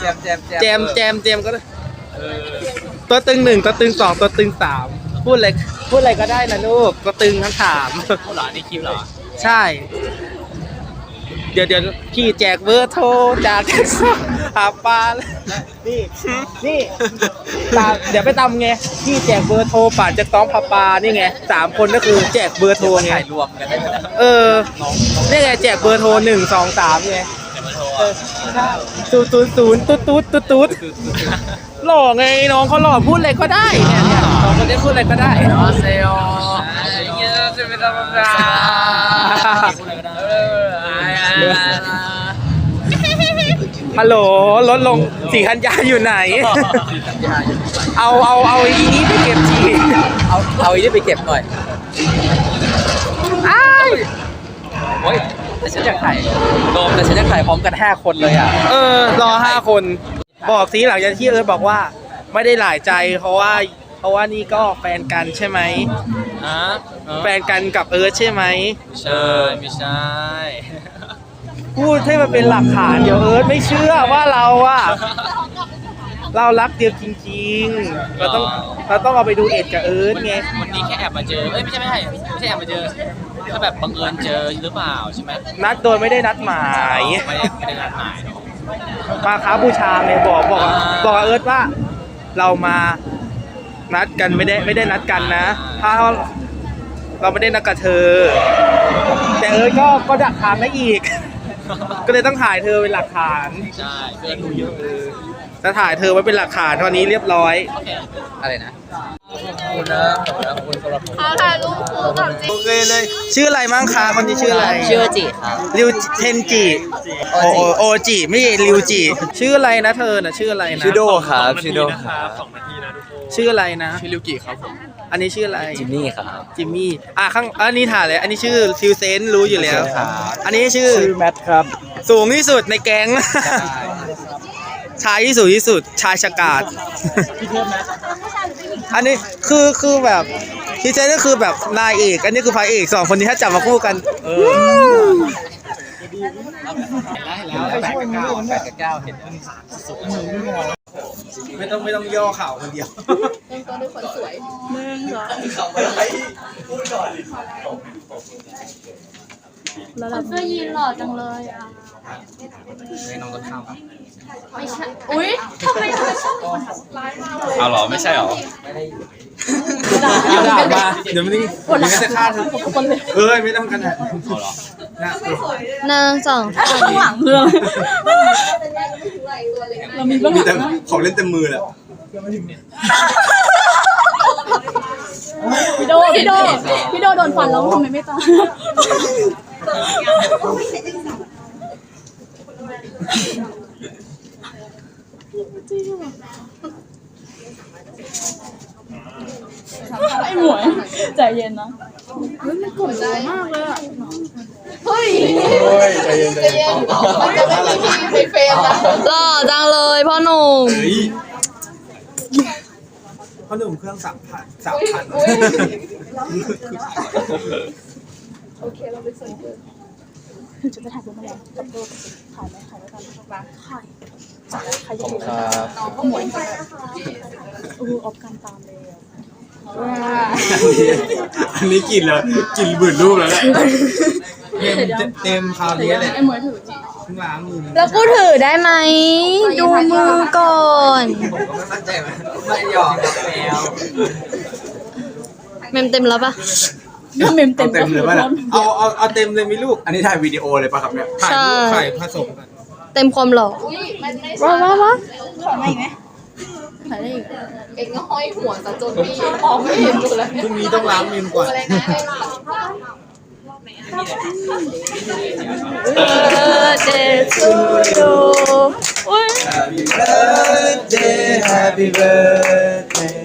แจมแจมแจมแจมแจมก็ได้ตัวตึงหนึ่งตัวตึงสองตัวตึงสามพูดอะไรพูดอะไรก็ได้นะลูกตัวตึงทั้งสามเอาเหรอนี่คลิปหรอ ใช่ เดี๋ยวเดี๋ยวพี่แจกเบอร์โทรจากหาปลาเลยนี่นี่ตามเดี๋ยวไปตำไงพี่แจกเบอร์โทรป่านจะต้องพาปลานี่ไงสามคนก็คือแจกเบอร์โทรไงถ่ายรวมกันได้เออนี่ไงแจกเบอร์โทรหนึ่งสองสามไง ต่มาโทรเออศูนย์ศูนย์ศูนย์ตุ๊ดตุ๊ดตุ๊ดตุ๊ดหล่อไงน้องเขาหล่อพูดอะไรก็ได้เนี่ยเนี่ยน้องคนนี้พูดอะไรก็ได้เซลเยอะจะไม่ธรรมดาพูดอะไรก็ได้ฮัลโหลรถลงสีคันยาอยู่ไหน เอาเอาเอาอีนี้ไปเก็บทีเอาเอาอีนี่ไปเก็บหน่อยอ้ายโอ้ย แต่ฉันอยากถ่ายโดมแต่ฉันอยากถ่ายพร้อมกันห้าคนเลยอะ เออ รอห้าคน บอกสิหลังจากที่เอิร์ธบอกว่า ไม่ได้หลายใจเพราะว่าเพราะว่านี่ก็แฟนกันใช่ไหมฮะแฟนกันกับเอิร์ธใช่ไหมใช่ไม่ใช่พูดให้มันเป็นหลักฐานเดี๋ยวเอิร์ธไม่เชื่อว่าเราอะเรารักเดียวจริงๆ เราต้องเราต้องเอาไปดูเอ็ดกับเอิร์ธไง วันนี้แค่แอบมาเจอเอ้ยไม่ใช่ไม่ใช่ไม่ใช่แอบมาเจอ ถ้าแบบบังเอิญเจอหรือเปล่าใช่ไหมนัดโดยไม่ได้นัดหมายไม่ได้ไม่ได้นัดหมายเนอะ มาค้าบูชาไงบอกบอกอ่า บอกกับเอิร์ธว่า เรามานัดกันไม่ได้ไม่ได้นัดกันนะ ถ้าเราไม่ได้นัดกับเธอ แต่เอิร์ธก็ก็ดักทางได้อีก ก็เลยต้องถ่ายเธอเป็นหลักฐาน ใช่เพื่อนดูเยอะ จะถ่ายเธอไว้เป็นหลักฐานตอนนี้เรียบร้อย อะไรนะขอบคุณนะขอบคุณนะขอบคุณสำหรับผมเอาถ่ายรูปคู่กับจริงโอเคเลย ชื่ออะไรมั่งคะคนนี้ชื่ออะไรชื่อจิครับริวเทนจิโอโอโอจิไม่ใช่ริวจิชื่ออะไรนะเธอน่ะชื่ออะไรนะชื่อโดครับชื่อโดครับชื่ออะไรนะ ชื่อลิวกิครับผมอันนี้ชื่ออะไรจิมมี่ครับจิมมี่อะข้างอันนี้ถ่ายเลยอันนี้ชื่อฟิวเซนรู้อยู่แล้วครับอันนี้ชื่อชื่อแมทครับ สูงที่สุดในแก๊ง ชายที่สูงที่สุดชายชะกาดอันนี้คือคือแบบที่เจนก็คือแบบนายเอกอันนี้คือพระเอกสองคนนี้ถ้าจับมาคู่กันแล้วแปดกับเก้าแปดกับเก้าเห็นสุดไม่ต้องไม่ต้องย่อข่าวคนเดียวเสื้อยีนหล่อจังเลยอะ เลยน้องต้นข้าวครับไม่ใช่ อุ้ยทำไมทำไมชอบคนร้ายมากเลยเอาเหรอไม่ใช่เหรอเอาด่ามาเดี๋ยวมันนี่เดี๋ยวมันจะฆ่าเธอเอ้ยไม่ต้องขนาดนั้นเอาเหรอนะหนึ่งสองข้างหลังเรือเรามีเบื้องหลังนะของเล่นเต็มมือแหละพี่โดพี่โดพี่โดโดนฟันแล้วทำไมไม่ตาย ไอ้หมวยใจเย็นนะเฮ้ยมันกดดันมากเลยอะเฮ้ยโอ้ยใจเย็นใจเย็นมันจะไม่มีทีในเฟรมนะหล่อจังเลยพ่อหนุ่มพ่อหนุ่มเครื่องสามพันสามพัน จะไปถ่ายรูปมาแล้วกับโดถ่ายไหมถ่ายไว้ก่อนถ่ายใครจะถือครับหมวยโอ้ออกการตามเลยอันนี้กินแล้วกินหมื่นรูปแล้วแหละเต็มเต็มคราวนี้เลยไอ้หมวยถือเพิ่งล้างมือแล้วกูถือได้ไหม ดูมือก่อนผมก็ไม่มั่นใจเหมือนไม่หยอกกับแมว เมมเต็มแล้วปะ ถ้าเมมเต็เต็มมเลยป่ะเนี่ยเอาเอาเอาเต็มเลยมีลูก อันนี้ถ่ายวิดีโอเลยป่ะครับเนี่ยถ่ายรูปถ่ายผสมกันเต็มความหล่อว้าวว้าวว้าวถ่ายได้อีกเอ็งก็ห้อยหัวซะจนพี่มองไม่เห็นดูแล้วพรุ่งนี้ต้องล้างมือก่อนเออเดซูดูอุ้ย Happy birthday Happy birthday